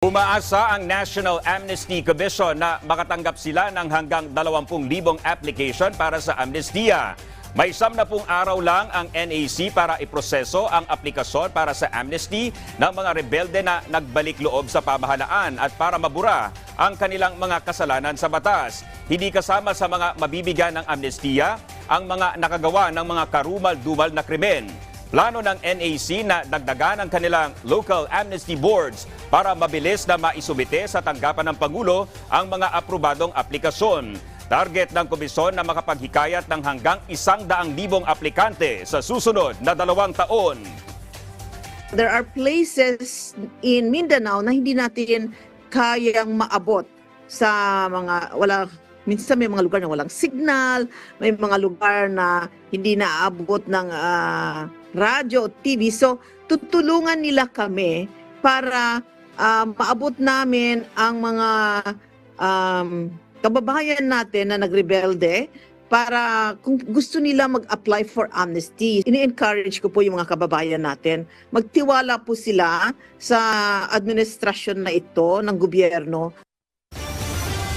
Umaasa ang National Amnesty Commission na makatanggap sila ng hanggang 20,000 application para sa amnestiya. May siyam na pong araw lang ang NAC para iproseso ang aplikasyon para sa amnesty ng mga rebelde na nagbalik loob sa pamahalaan at para mabura ang kanilang mga kasalanan sa batas. Hindi kasama sa mga mabibigyan ng amnestiya ang mga nakagawa ng mga karumal-dumal na krimen. Plano ng NAC na dagdagan ang kanilang local amnesty boards para mabilis na maisumite sa tanggapan ng Pangulo ang mga aprobadong aplikasyon. Target ng komisyon na makapaghikayat ng hanggang isang daang libong aplikante sa susunod na dalawang taon. There are places in Mindanao na hindi natin kayang maabot sa mga wala minsan may mga lugar na walang signal, may mga lugar na hindi naaabot ng ah, radyo o TV. So tutulungan nila kami para ah, maabot namin ang mga um, kababayan natin na nagrebelde para kung gusto nila mag-apply for amnesty. Ini-encourage ko po yung mga kababayan natin. Magtiwala po sila sa administrasyon na ito ng gobyerno